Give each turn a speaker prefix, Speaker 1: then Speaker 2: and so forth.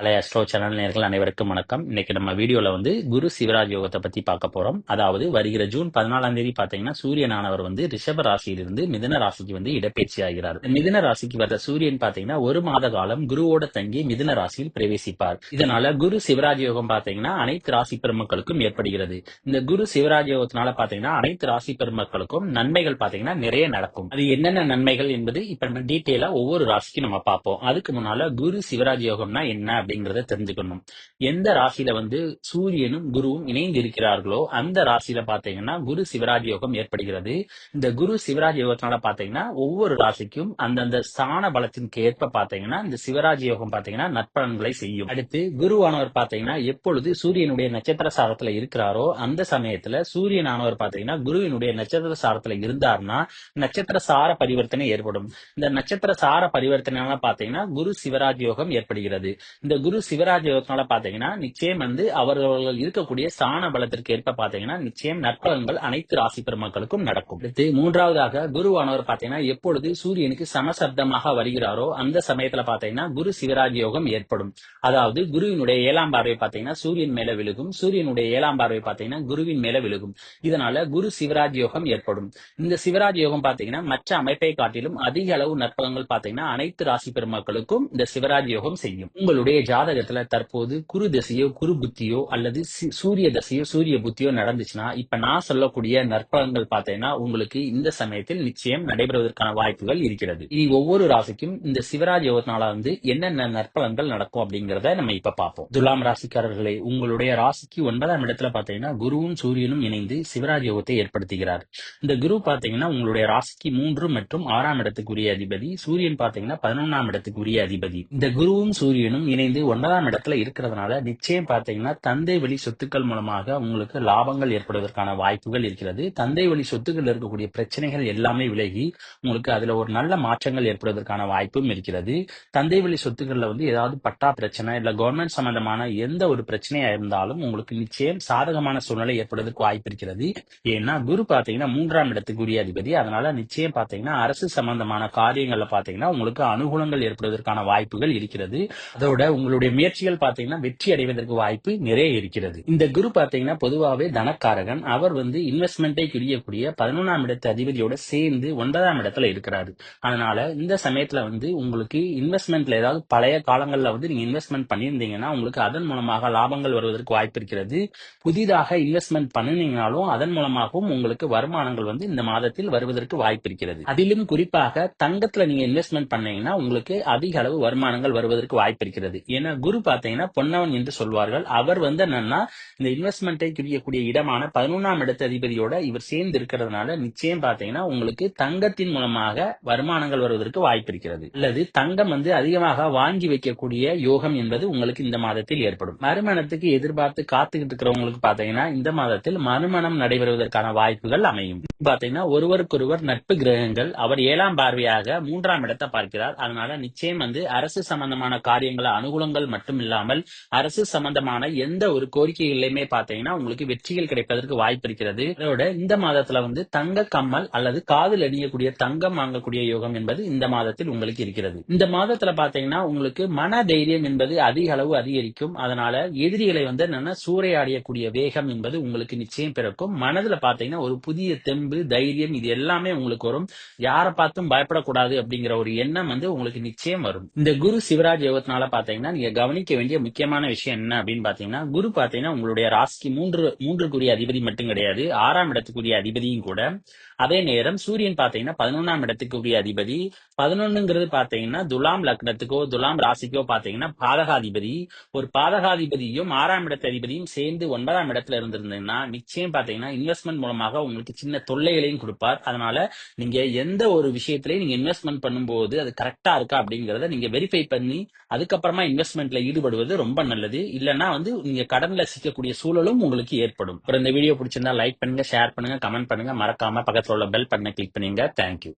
Speaker 1: அலைய astro channel நேர்கள் அனைவருக்கும் வணக்கம். இன்னைக்கு நம்ம வீடியோல வந்து குரு சிவராஜ் யோகத்தை பத்தி பார்க்க போறோம். அதாவது வருகிற ஜூன் பதினாலாம் தேதி பாத்தீங்கன்னா சூரியனானவர் வந்து ரிஷப ராசியிலிருந்து மிதன ராசிக்கு வந்து இடப்பெயர்ச்சி ஆகிறார். மிதன ராசிக்கு வர சூரியன் பாத்தீங்கன்னா ஒரு மாத காலம் குருவோட தங்கி மிதன ராசியில் பிரவேசிப்பார். இதனால குரு சிவராஜ் யோகம் பாத்தீங்கன்னா அனைத்து ராசி பெருமக்களுக்கும் ஏற்படுகிறது. இந்த குரு சிவராஜ் யோகத்தினால பாத்தீங்கன்னா அனைத்து ராசி பெருமக்களுக்கும் நன்மைகள் பாத்தீங்கன்னா நிறைய நடக்கும். அது என்னென்ன நன்மைகள் என்பது இப்ப நம்ம டீட்டெயிலா ஒவ்வொரு ராசிக்கும் நம்ம பார்ப்போம். அதுக்கு முன்னால குரு சிவராஜ் யோகம்னா என்ன அப்படிங்கிறத தெரிஞ்சுக்கணும். எந்த ராசியில வந்து சூரியனும் குருவும் இணைந்து இருக்கிறார்களோ அந்த ராசியில பாத்தீங்கன்னா குரு சிவராஜ் யோகம் ஏற்படுகிறது. இந்த குரு சிவராஜ் யோகத்தினால பாத்தீங்கன்னா ஒவ்வொரு ராசிக்கும் அந்தந்த ஸ்தான பலத்திற்கு ஏற்ப பாத்தீங்கன்னா இந்த சிவராஜ் யோகம் பாத்தீங்கன்னா நற்பலன்களை செய்யும். அடுத்து குருவானவர் பாத்தீங்கன்னா எப்பொழுது சூரியனுடைய நட்சத்திர சாரத்துல இருக்கிறாரோ அந்த சமயத்துல சூரியனானவர் பாத்தீங்கன்னா குருவினுடைய நட்சத்திர சாரத்துல இருந்தார்னா நட்சத்திர சார பரிவர்த்தனை ஏற்படும். இந்த நட்சத்திர சார பரிவர்த்தனை பாத்தீங்கன்னா குரு சிவராஜ் யோகம் ஏற்படுகிறது. இந்த குரு சிவராஜ் யோகத்தினால பாத்தீங்கன்னா நிச்சயம் வந்து அவர்கள் இருக்கக்கூடிய ஸ்தான பலத்திற்கு ஏற்ப பாத்தீங்கன்னா நிச்சயம் நற்பலன்கள் அனைத்து ராசி பெருமக்களுக்கும் நடக்கும். அடுத்து மூன்றாவதாக குருவானவர் பாத்தீங்கன்னா எப்பொழுது சூரியனுக்கு சமசப்தமாக வருகிறாரோ அந்த சமயத்துல பாத்தீங்கன்னா குரு சிவராஜ் யோகம் ஏற்படும். அதாவது குருவினுடைய ஏழாம் பார்வை பாத்தீங்கன்னா சூரியன் மேல விழுகும். சூரியனுடைய ஏழாம் பார்வை பாத்தீங்கன்னா குருவின் மேல விழுகும். இதனால குரு சிவராஜ் யோகம் ஏற்படும். இந்த சிவராஜ் யோகம் பாத்தீங்கன்னா மற்ற அமைப்பை காட்டிலும் அதிக அளவு நற்பலன்கள் பாத்தீங்கன்னா அனைத்து ராசி பெருமக்களுக்கும் இந்த சிவராஜ் யோகம் செய்யும். உங்களுடைய ஜாதகத்துல தற்போது குரு தசையோ குரு புத்தியோ அல்லது சூரிய தசையோ சூரிய புத்தியோ நடந்துச்சுன்னா இப்ப நான் சொல்லக்கூடிய நற்பலன்கள் பார்த்தீங்கன்னா உங்களுக்கு இந்த சமயத்தில் நிச்சயம் நடைபெறுவதற்கான வாய்ப்புகள் இருக்கிறது. இனி ஒவ்வொரு ராசிக்கும் இந்த சிவராஜ் யோகத்தினால வந்து என்னென்ன நற்பலன்கள் நடக்கும் அப்படிங்கறத நம்ம இப்ப பார்ப்போம். துலாம் ராசிக்காரர்களே உங்களுடைய ராசிக்கு ஒன்பதாம் இடத்துல பாத்தீங்கன்னா குருவும் சூரியனும் இணைந்து சிவராஜ் யோகத்தை ஏற்படுத்துகிறார். இந்த குரு பாத்தீங்கன்னா உங்களுடைய ராசிக்கு மூன்று மற்றும் ஆறாம் இடத்துக்குரிய அதிபதி. சூரியன் பாத்தீங்கன்னா பதினொன்னாம் இடத்துக்குரிய அதிபதி. இந்த குருவும் சூரியனும் இணைந்து ஒன்பதாம் இடத்துல இருக்கிறதுனால நிச்சயம் பார்த்தீங்கன்னா தந்தை வழி சொத்துக்கள் மூலமாக உங்களுக்கு லாபங்கள் ஏற்படுவதற்கான வாய்ப்புகள் இருக்கிறது. தந்தை வழி சொத்துக்கள் இருக்கக்கூடிய பிரச்சனைகள் எல்லாமே விலகி உங்களுக்கு அதுல ஒரு நல்ல மாற்றங்கள் ஏற்படுவதற்கான வாய்ப்பும் இருக்கிறது. தந்தை வழி சொத்துக்கள்ல வந்து ஏதாவது பட்டா பிரச்சனை இல்ல கவர்மெண்ட் சம்பந்தமான எந்த ஒரு பிரச்சனையா இருந்தாலும் உங்களுக்கு நிச்சயம் சாதகமான சூழ்நிலை ஏற்படுவதற்கு வாய்ப்பு இருக்கிறது. ஏன்னா குரு பாத்தீங்கன்னா மூன்றாம் இடத்துக்குரிய அதிபதி. அதனால நிச்சயம் பாத்தீங்கன்னா அரசு சம்பந்தமான காரியங்கள்ல பாத்தீங்கன்னா உங்களுக்கு அனுகூலங்கள் ஏற்படுவதற்கான வாய்ப்புகள் இருக்கிறது. அதோட உங்களுடைய முயற்சிகள் பாத்தீங்கன்னா வெற்றி அடைவதற்கு வாய்ப்பு நிறைய இருக்கிறது. இந்த குரு பாத்தீங்கன்னா பொதுவாகவே தனக்காரகன். அவர் வந்து இன்வெஸ்ட்மெண்ட்டை குறியக்கூடிய பதினொன்றாம் இடத்து அதிபதியோட சேர்ந்து ஒன்பதாம் இடத்துல இருக்கிறாரு. அதனால இந்த சமயத்துல வந்து உங்களுக்கு இன்வெஸ்ட்மெண்ட்ல ஏதாவது பழைய காலங்கள்ல வந்து நீங்க இன்வெஸ்ட்மெண்ட் பண்ணியிருந்தீங்கன்னா உங்களுக்கு அதன் மூலமாக லாபங்கள் வருவதற்கு வாய்ப்பு இருக்கிறது. புதிதாக இன்வெஸ்ட்மெண்ட் பண்ணினீங்கனாலும் அதன் மூலமாகவும் உங்களுக்கு வருமானங்கள் வந்து இந்த மாதத்தில் வருவதற்கு வாய்ப்பு இருக்கிறது. அதிலும் குறிப்பாக தங்கத்துல நீங்க இன்வெஸ்ட்மெண்ட் பண்ணீங்கன்னா உங்களுக்கு அதிக அளவு வருமானங்கள் வருவதற்கு வாய்ப்பு இருக்கிறது. ஏன்னா குரு பாத்தீங்கன்னா பொன்னவன் என்று சொல்வார்கள். அவர் வந்து என்னன்னா இந்த இன்வெஸ்ட்மெண்ட்டை குறியக்கூடிய இடமான பதினொன்றாம் இடத்து அதிபதியோட இவர் சேர்ந்து இருக்கிறதுனால நிச்சயம் பாத்தீங்கன்னா உங்களுக்கு தங்கத்தின் மூலமாக வருமானங்கள் வருவதற்கு வாய்ப்பு இருக்கிறது. அல்லது தங்கம் வந்து அதிகமாக வாங்கி வைக்கக்கூடிய யோகம் என்பது உங்களுக்கு இந்த மாதத்தில் ஏற்படும். மறுமணத்துக்கு எதிர்பார்த்து காத்துக்கிட்டு இருக்கிறவங்களுக்கு பாத்தீங்கன்னா இந்த மாதத்தில் மறுமணம் நடைபெறுவதற்கான வாய்ப்புகள் அமையும். பாத்தீங்கன்னா ஒருவருக்கொருவர் நட்பு கிரகங்கள். அவர் ஏழாம் பார்வையாக மூன்றாம் இடத்தை பார்க்கிறார். அதனால நிச்சயம் வந்து அரசு சம்பந்தமான காரியங்கள அனுகூலம் மட்டும் மட்டுமில்லாமல் அரசு சம்பந்தமான எந்த ஒரு கோரிக்கைகளையுமே பாத்தீங்கன்னா உங்களுக்கு வெற்றிகள் கிடைப்பதற்கு வாய்ப்பு இருக்கிறது. அதோட இந்த மாதத்துல வந்து தங்க கம்மல் அல்லது காதில் அணியக்கூடிய தங்கம் வாங்கக்கூடிய யோகம் என்பது இந்த மாதத்தில் உங்களுக்கு இருக்கிறது. இந்த மாதத்துல பாத்தீங்கன்னா உங்களுக்கு மன தைரியம் என்பது அதிக அளவு அதிகரிக்கும். அதனால எதிரிகளை வந்து என்னன்னா சூறையாடியக்கூடிய வேகம் என்பது உங்களுக்கு நிச்சயம் பிறக்கும். மனதுல பாத்தீங்கன்னா ஒரு புதிய தெம்பு தைரியம் இது எல்லாமே உங்களுக்கு வரும். யாரை பார்த்தும் பயப்படக்கூடாது அப்படிங்கிற ஒரு எண்ணம் வந்து உங்களுக்கு நிச்சயம் வரும். இந்த குரு சிவராஜ் யோகத்தினால பாத்தீங்கன்னா நீங்க கவனிக்க வேண்டிய முக்கியமான விஷயம் என்ன அப்படின்னு பாத்தீங்கன்னா குரு பாத்தீங்கன்னா உங்களுடைய ராசிக்கு மூன்று மூன்றுக்குரிய அதிபதி மட்டும் கிடையாது ஆறாம் இடத்துக்குரிய அதிபதியும் கூட. அதே நேரம் சூரியன் பாத்தீங்கன்னா பதினொன்னாம் இடத்துக்குரிய அதிபதி. பதினொன்னுங்கிறது பாத்தீங்கன்னா துலாம் லக்னத்துக்கோ துலாம் ராசிக்கோ பாத்தீங்கன்னா பாதகாதிபதி. ஒரு பாதகாதிபதியும் ஆறாம் இடத்து அதிபதியும் சேர்ந்து ஒன்பதாம் இடத்துல இருந்திருந்தீங்கன்னா நிச்சயம் பாத்தீங்கன்னா இன்வெஸ்ட்மெண்ட் மூலமாக உங்களுக்கு சின்ன தொல்லைகளையும் கொடுப்பார். அதனால நீங்க எந்த ஒரு விஷயத்திலையும் நீங்க இன்வெஸ்ட்மெண்ட் பண்ணும்போது அது கரெக்டா இருக்கா அப்படிங்கறத நீங்க வெரிஃபை பண்ணி அதுக்கப்புறமா இன்வெஸ்ட்மெண்ட்ல ஈடுபடுவது ரொம்ப நல்லது. இல்லைன்னா வந்து நீங்க கடன்ல சிக்கக்கூடிய சூழலும் உங்களுக்கு ஏற்படும். அப்புறம் இந்த வீடியோ பிடிச்சிருந்தா லைக் பண்ணுங்க ஷேர் பண்ணுங்க கமெண்ட் பண்ணுங்க. மறக்காம பக்கத்துல உள்ள பெல் பட்டனை கிளிக் பண்ணுங்க தேங்க்யூ